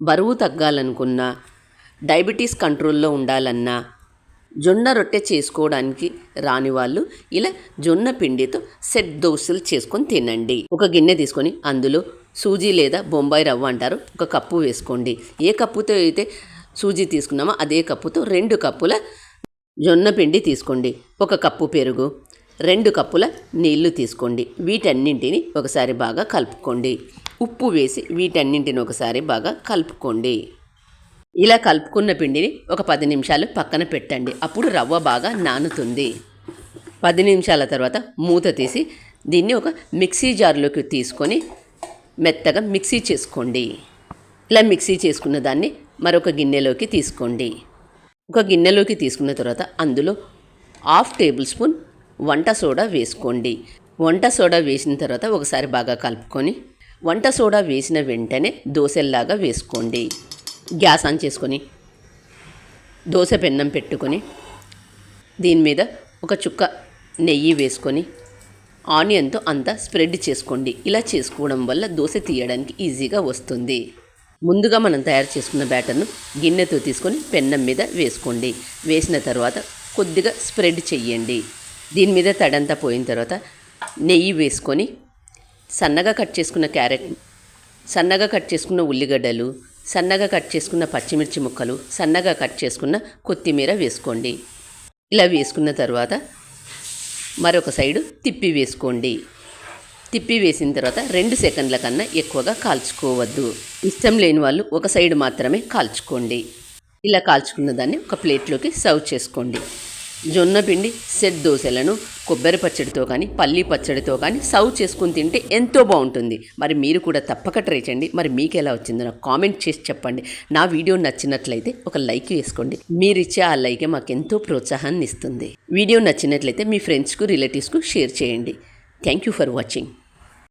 బరువు తగ్గాలనుకున్నా డయాబెటీస్ కంట్రోల్లో ఉండాలన్నా జొన్న రొట్టె చేసుకోవడానికి రాని వాళ్ళు ఇలా జొన్న పిండితో సెట్ దోశలు చేసుకొని తినండి. ఒక గిన్నె తీసుకొని అందులో సూజీ లేదా బొంబాయి రవ్వ అంటారు. ఒక కప్పు వేసుకోండి. ఏ కప్పుతో అయితే సూజీ తీసుకున్నామో అదే కప్పుతో రెండు కప్పుల జొన్న పిండి తీసుకోండి. ఒక కప్పు పెరుగు రెండు కప్పుల నీళ్ళు తీసుకోండి. వీటన్నింటిని ఒకసారి బాగా కలుపుకోండి. ఉప్పు వేసి వీటన్నింటిని ఒకసారి బాగా కలుపుకోండి. ఇలా కలుపుకున్న పిండిని ఒక పది నిమిషాలు పక్కన పెట్టండి. అప్పుడు రవ్వ బాగా నానుతుంది. పది నిమిషాల తర్వాత మూత తీసి దీన్ని ఒక మిక్సీ జార్లోకి తీసుకొని మెత్తగా మిక్సీ చేసుకోండి. ఇలా మిక్సీ చేసుకున్న దాన్ని మరొక గిన్నెలోకి తీసుకోండి. ఒక గిన్నెలోకి తీసుకున్న తర్వాత అందులో హాఫ్ టేబుల్ స్పూన్ వంట సోడా వేసుకోండి. వంట సోడా వేసిన తర్వాత ఒకసారి బాగా కలుపుకొని వంట సోడా వేసిన వెంటనే దోశల్లాగా వేసుకోండి. గ్యాస్ ఆన్ చేసుకొని దోశ పెన్నం పెట్టుకొని దీని మీద ఒక చుక్క నెయ్యి వేసుకొని ఆనియన్తో అంతా స్ప్రెడ్ చేసుకోండి. ఇలా చేసుకోవడం వల్ల దోశ తీయడానికి ఈజీగా వస్తుంది. ముందుగా మనం తయారు చేసుకున్న బ్యాటర్ను గిన్నెతో తీసుకొని పెన్నం మీద వేసుకోండి. వేసిన తర్వాత కొద్దిగా స్ప్రెడ్ చెయ్యండి. దీని మీద తడంతా పోయిన తర్వాత నెయ్యి వేసుకొని సన్నగా కట్ చేసుకున్న క్యారెట్ సన్నగా కట్ చేసుకున్న ఉల్లిగడ్డలు సన్నగా కట్ చేసుకున్న పచ్చిమిర్చి ముక్కలు సన్నగా కట్ చేసుకున్న కొత్తిమీర వేసుకోండి. ఇలా వేసుకున్న తర్వాత మరొక సైడు తిప్పి వేసుకోండి. తిప్పి వేసిన తర్వాత రెండు సెకండ్ల కన్నా ఎక్కువగా కాల్చుకోవద్దు. ఇష్టం లేని వాళ్ళు ఒక సైడ్ మాత్రమే కాల్చుకోండి. ఇలా కాల్చుకున్న దాన్ని ఒక ప్లేట్లోకి సర్వ్ చేసుకోండి. జొన్న పిండి సెట్ దోశలను కొబ్బరి పచ్చడితో కానీ పల్లి పచ్చడితో కానీ సర్వ్ చేసుకుని తింటే ఎంతో బాగుంటుంది. మరి మీరు కూడా తప్పక ట్రై చేయండి. మరి మీకు ఎలా వచ్చిందో నాకు కామెంట్ చేసి చెప్పండి. నా వీడియో నచ్చినట్లయితే ఒక లైక్ వేసుకోండి. మీరు ఇచ్చే ఆ లైకే మాకు ఎంతో ప్రోత్సాహాన్ని ఇస్తుంది. వీడియో నచ్చినట్లయితే మీ ఫ్రెండ్స్కు రిలేటివ్స్కు షేర్ చేయండి. Thank you for watching.